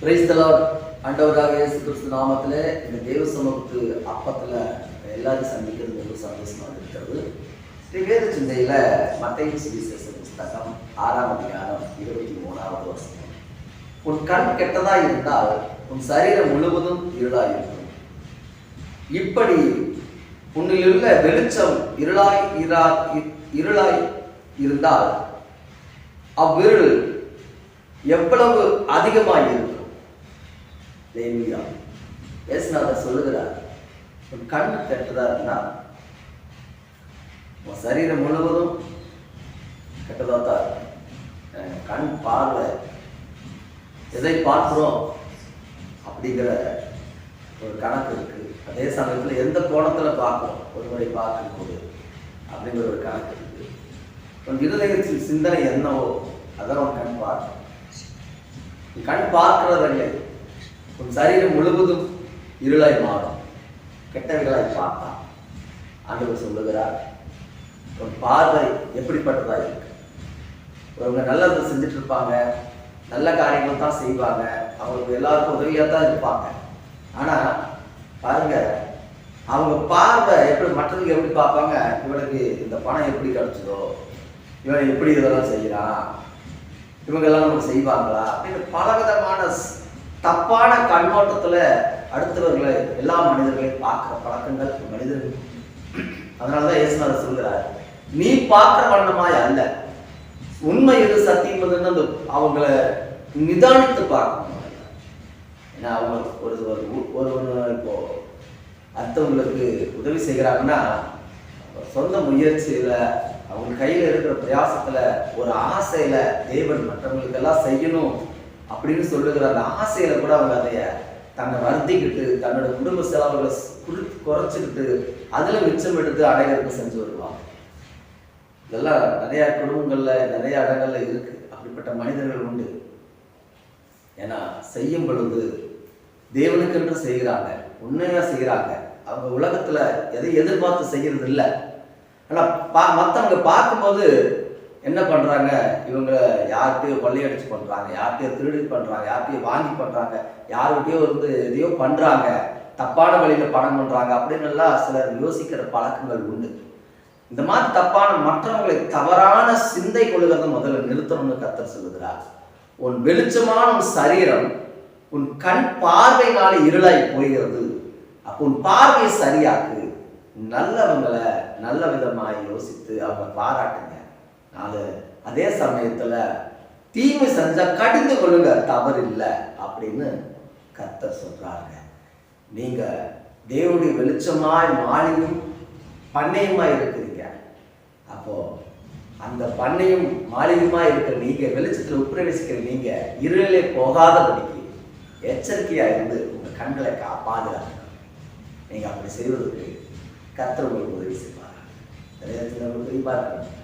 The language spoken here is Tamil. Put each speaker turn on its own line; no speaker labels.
பிரைஸ்தலாட் அண்டவராக இயேசு கிறிஸ்து நாமத்தில் இந்த தேவ சமூகத்து அப்பத்தில் எல்லாரும் சந்திக்கிறது ரொம்ப சந்தோஷமாக இருக்கிறது. ஸ்ரீ வேத சிந்தையில் மத்திய சுவிசேஷ புஸ்தகம் ஆறாம் அதிகாரம் இருபத்தி மூணாவது வருஷம் உன் கண் கெட்டதா இருந்தால் உன் சரீரம் முழுவதும் இருளாய் இருக்கும். இப்படி உன்னிலுள்ள வெளிச்சம் இருளாய் இரா இ- இருளாய் இருந்தால் அவ்விருள் எவ்வளவு அதிகமாக இருக்கும்? தேவியா இயேசுநாதர் சொல்லுகிறார் உன் கண் கெட்டதா இருந்தா உன் சரீரம் முழுவதும் கெட்டதா தான் இருக்கும். கண் பார்வை. எதை பார்க்குறோம் அப்படிங்கிற ஒரு கணக்கு இருக்கு. அதே சமயத்தில் எந்த கோணத்தில் பார்க்குறோம்? ஒரு முறை பார்க்கும்போது அப்படிங்கிற ஒரு கணக்கு இருக்கு. உன் இருதயத்தில் சிந்தனை என்னவோ அதான் உன் கண் பார்க்கும் கண் பார்க்கிறதில்லை. உன் சரீரம் முழுவதும் இருளாய் மாறும். கெட்டவர்களாய் பார்த்தா. ஆண்டவர் சொல்லுகிறார் உன் பார்வை எப்படிப்பட்டதா இருக்கு? ஒருவங்க நல்லதை செஞ்சுட்டு இருப்பாங்க நல்ல காரியங்கள் தான் செய்வாங்க அவங்களுக்கு எல்லாருக்கும் உதவியாக தான் இருப்பாங்க. ஆனா பாருங்க அவங்க பார்வை எப்படி மற்றவங்க எப்படி பார்ப்பாங்க? இவனுக்கு இந்த பணம் எப்படி கிடைச்சதோ? இவன் எப்படி இதெல்லாம் செய்யறான்? இவங்கெல்லாம் நமக்கு செய்வாங்களா? அப்படின்னு பலவிதமான விதமான தப்பான கண்ணோட்டத்தில் அடுத்தவர்களை எல்லா மனிதர்களையும் பார்க்குற பழக்கங்கள் மனிதர்கள். அதனாலதான் இயேசுநாதர் சொல்கிறார் நீ பார்க்குற வண்ணமாய் அல்ல. உண்மை எது சத்தியம் எதுன்னு அந்த அவங்கள நிதானித்து பார்க்கணும். ஏன்னா அவங்க ஒரு ஒரு ஒரு இப்போ அடுத்தவங்களுக்கு உதவி செய்கிறாங்கன்னா சொந்த முயற்சியில் அவங்க கையில் இருக்கிற பிரயாசத்தில் ஒரு ஆசையில் தேவன் மற்றவங்களுக்கெல்லாம் செய்யணும். அப்படின்னு சொல்லுகிற அந்த ஆசையில கூட அவங்க அதைய தன்னை வருத்திக்கிட்டு தன்னோட குடும்ப செலவுகளை குறைச்சிக்கிட்டு அதுல மிச்சம் எடுத்து அடைகிறதுக்கு செஞ்சு வருவாங்க. இதெல்லாம் நிறைய குடும்பங்கள்ல நிறைய இடங்கள்ல இருக்கு. அப்படிப்பட்ட மனிதர்கள் உண்டு. ஏன்னா செய்யும் பொழுது தேவனுக்கென்று செய்கிறாங்க உண்மையா செய்கிறாங்க. அவங்க உலகத்துல எதை எதிர்பார்த்து செய்யறது இல்லை ஆனா பா மற்றவங்க பார்க்கும்போது என்ன பண்ணுறாங்க இவங்க யார்கிட்டயோ கொள்ளையடிச்சு பண்ணுறாங்க யார்கிட்டயோ திருடி பண்ணுறாங்க யார்கிட்டயோ வாங்கி பண்ணுறாங்க யார்கிட்டயோ வந்து எதையோ பண்ணுறாங்க தப்பான வழியில் பணம் பண்ணுறாங்க அப்படின்னு எல்லாம் சிலர் யோசிக்கிற பழக்கங்கள் உண்டு. இந்த மாதிரி தப்பான மற்றவங்களை தவறான சிந்தை கொள்கிறத முதல்ல நிறுத்தணும்னு கத்தர் சொல்லுகிறார். உன் வெளிச்சமான உன் சரீரம் உன் கண் பார்வையினால இருளாய் போகிறது. அப்போ உன் பார்வையை சரியாக்கு. நல்லவங்களை நல்ல விதமாக யோசித்து அவங்க பாராட்டுங்க. நாலு அதே சமயத்தில் தீமை செஞ்சால் கடிந்து கொள்ளுங்க தவறு இல்லை அப்படின்னு கத்தர் சொல்கிறாருங்க நீங்கள் தேவனுடைய வெளிச்சமாய் மாலையும் பண்ணையுமாய் இருக்கிறீங்க. அப்போது அந்த பண்ணையும் மாளிகையுமா இருக்கிற நீங்கள் வெளிச்சத்தில் உட்பிரவேசிக்கிற நீங்கள் இருளிலே போகாதபடிக்கு எச்சரிக்கையாக இருந்து உங்கள் கண்களை கா நீங்கள் அப்படி செய்வதற்கு கர்த்தர் உங்களுக்கு உதவி செய்வார் நிறைய உதவி பார்க்கணும்